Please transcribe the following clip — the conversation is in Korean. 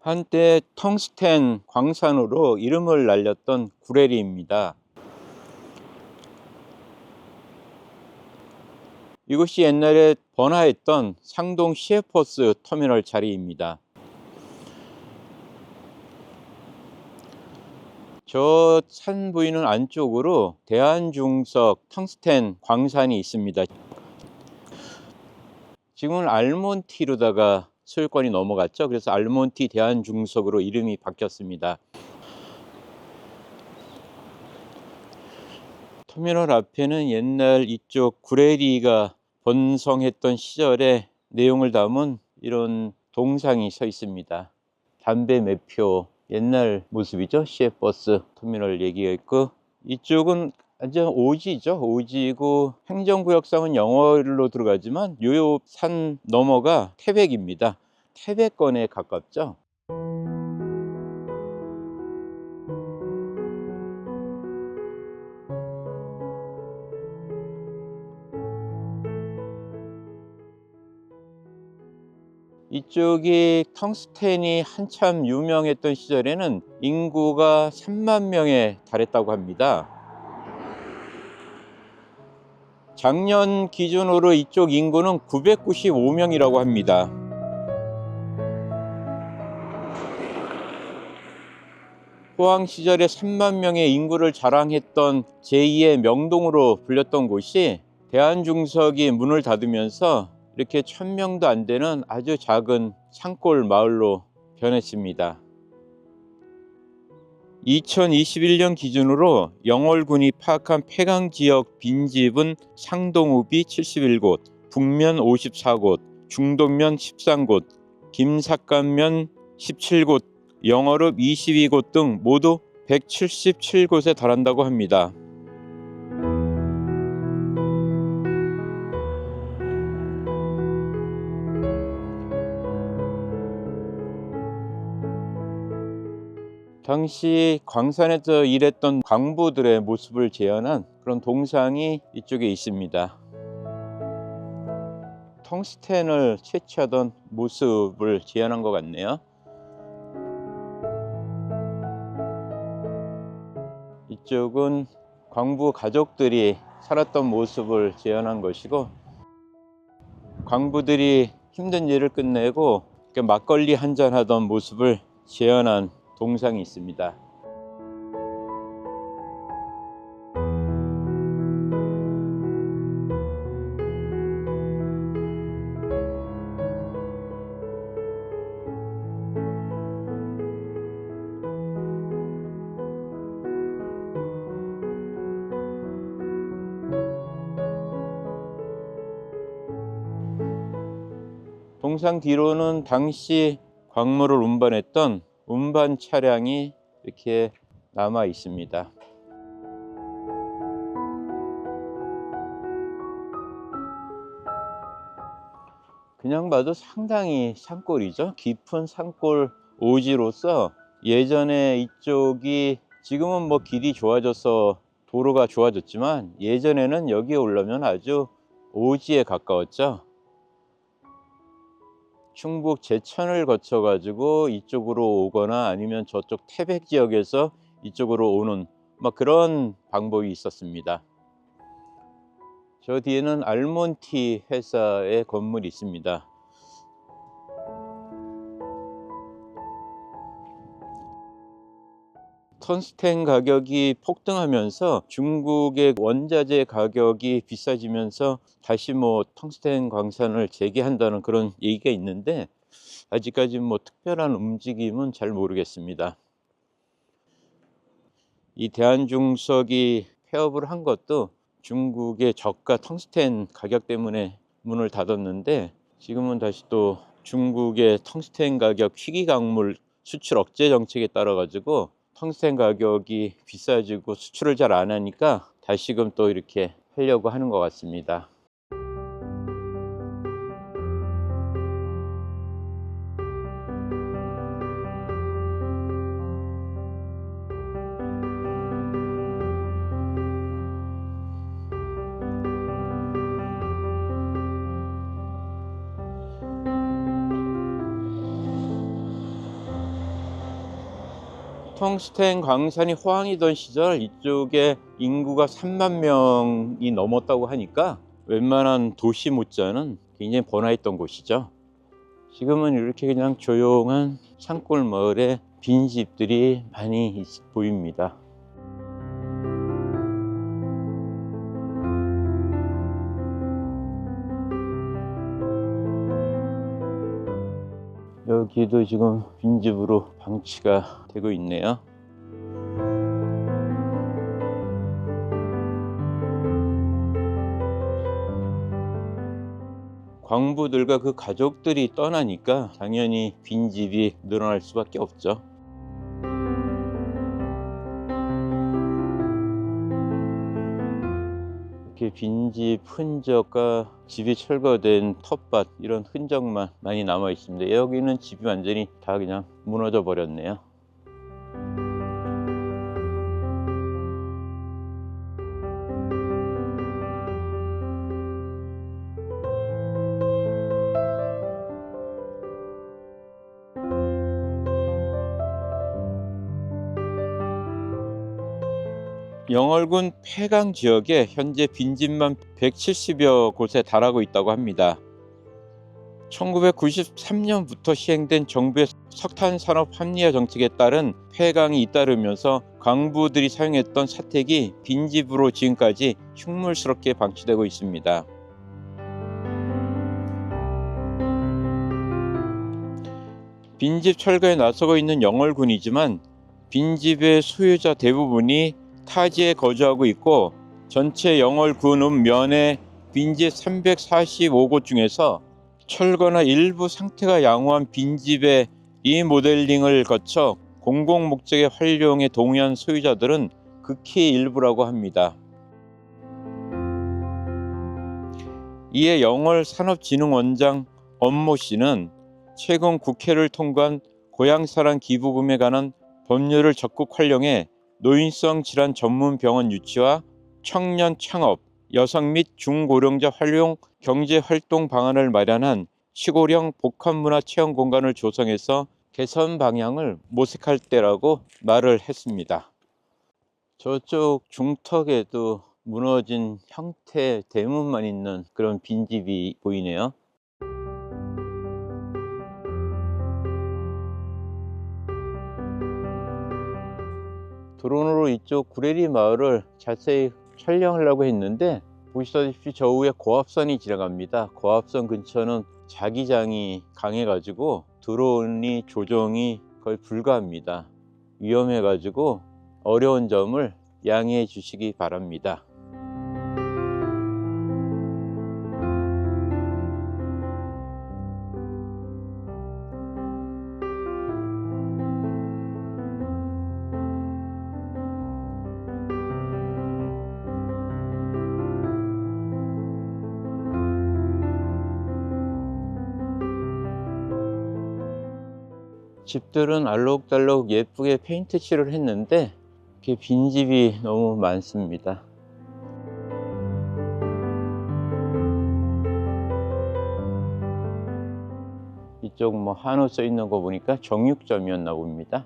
한때 텅스텐 광산으로 이름을 날렸던 구레리입니다. 이곳이 옛날에 번화했던 상동 시외버스 터미널 자리입니다. 저 산 보이는 안쪽으로 대한중석 텅스텐 광산이 있습니다. 지금은 알몬티로다가 소유권이 넘어갔죠. 그래서 알몬티 대한중석으로 이름이 바뀌었습니다. 터미널 앞에는 옛날 이쪽 구레리가 번성했던 시절의 내용을 담은 이런 동상이 서 있습니다. 담배 매표 옛날 모습이죠. 시외버스 터미널 얘기가 있고 이쪽은 완전 오지죠. 오지고 행정구역상은 영월로 들어가지만 요 산 너머가 태백입니다. 태백권에 가깝죠. 이쪽이 텅스텐이 한참 유명했던 시절에는 인구가 3만 명에 달했다고 합니다. 작년 기준으로 이쪽 인구는 995명이라고 합니다. 포항 시절에 3만 명의 인구를 자랑했던 제2의 명동으로 불렸던 곳이 대한중석이 문을 닫으면서 이렇게 천명도 안 되는 아주 작은 산골 마을로 변했습니다. 2021년 기준으로 영월군이 파악한 폐강 지역 빈집은 상동읍이 71곳, 북면 54곳, 중동면 13곳, 김삿간면 17곳, 영월읍 22곳 등 모두 177곳에 달한다고 합니다. 당시 광산에서 일했던 광부들의 모습을 재현한 그런 동상이 이쪽에 있습니다. 텅스텐을 채취하던 모습을 재현한 것 같네요. 이쪽은 광부 가족들이 살았던 모습을 재현한 것이고 광부들이 힘든 일을 끝내고 막걸리 한잔 하던 모습을 재현한 동상이 있습니다. 동상 뒤로는 당시 광물을 운반했던 운반 차량이 이렇게 남아 있습니다. 그냥 봐도 상당히 산골이죠. 깊은 산골 오지로서 예전에 이쪽이 지금은 뭐 길이 좋아져서 도로가 좋아졌지만 예전에는 여기에 올라면 아주 오지에 가까웠죠. 충북 제천을 거쳐 가지고 이쪽으로 오거나 아니면 저쪽 태백 지역에서 이쪽으로 오는 막 그런 방법이 있었습니다. 저 뒤에는 알몬티 회사의 건물이 있습니다. 턴스텐 가격이 폭등하면서 중국의 원자재 가격이 비싸지면서 다시 뭐 텅스텐 광산을 재개한다는 그런 얘기가 있는데 아직까지 뭐 특별한 움직임은 잘 모르겠습니다. 이 대한중석이 폐업을 한 것도 중국의 저가 텅스텐 가격 때문에 문을 닫았는데 지금은 다시 또 중국의 텅스텐 가격 희귀 광물 수출 억제 정책에 따라 가지고 텅스텐 가격이 비싸지고 수출을 잘 안 하니까 다시금 또 이렇게 하려고 하는 것 같습니다. 텅스텐 광산이 호황이던 시절 이쪽에 인구가 3만 명이 넘었다고 하니까 웬만한 도시 못지않은 굉장히 번화했던 곳이죠. 지금은 이렇게 그냥 조용한 산골 마을에 빈집들이 많이 있- 보입니다. 여기도 지금 빈집으로 방치가 되고 있네요. 광부들과 그 가족들이 떠나니까 당연히 빈집이 늘어날 수밖에 없죠. 이렇게 빈집 흔적과 집이 철거된 텃밭 이런 흔적만 많이 남아 있습니다. 여기는 집이 완전히 다 그냥 무너져 버렸네요. 영월군 폐강 지역에 현재 빈집만 170여 곳에 달하고 있다고 합니다. 1993년부터 시행된 정부의 석탄 산업 합리화 정책에 따른 폐강이 잇따르면서 광부들이 사용했던 사택이 빈집으로 지금까지 흉물스럽게 방치되고 있습니다. 빈집 철거에 나서고 있는 영월군이지만 빈집의 소유자 대부분이 타지에 거주하고 있고 전체 영월군은 면의 빈집 345곳 중에서 철거나 일부 상태가 양호한 빈집의 리모델링을 거쳐 공공 목적의 활용에 동의한 소유자들은 극히 일부라고 합니다. 이에 영월 산업진흥원장 엄모 씨는 최근 국회를 통과한 고향사랑 기부금에 관한 법률을 적극 활용해 노인성 질환 전문 병원 유치와 청년 창업, 여성 및 중고령자 활용 경제 활동 방안을 마련한 시골형 복합문화 체험 공간을 조성해서 개선 방향을 모색할 때라고 말을 했습니다. 저쪽 중턱에도 무너진 형태 대문만 있는 그런 빈집이 보이네요. 드론으로 이쪽 구레리 마을을 자세히 촬영하려고 했는데 보시다시피 저 위에 고압선이 지나갑니다. 고압선 근처는 자기장이 강해 가지고 드론이 조정이 거의 불가합니다. 위험해 가지고 어려운 점을 양해해 주시기 바랍니다. 집들은 알록달록 예쁘게 페인트 칠을 했는데 빈집이 너무 많습니다. 이쪽 뭐 한우 써 있는 거 보니까 정육점이었나 봅니다.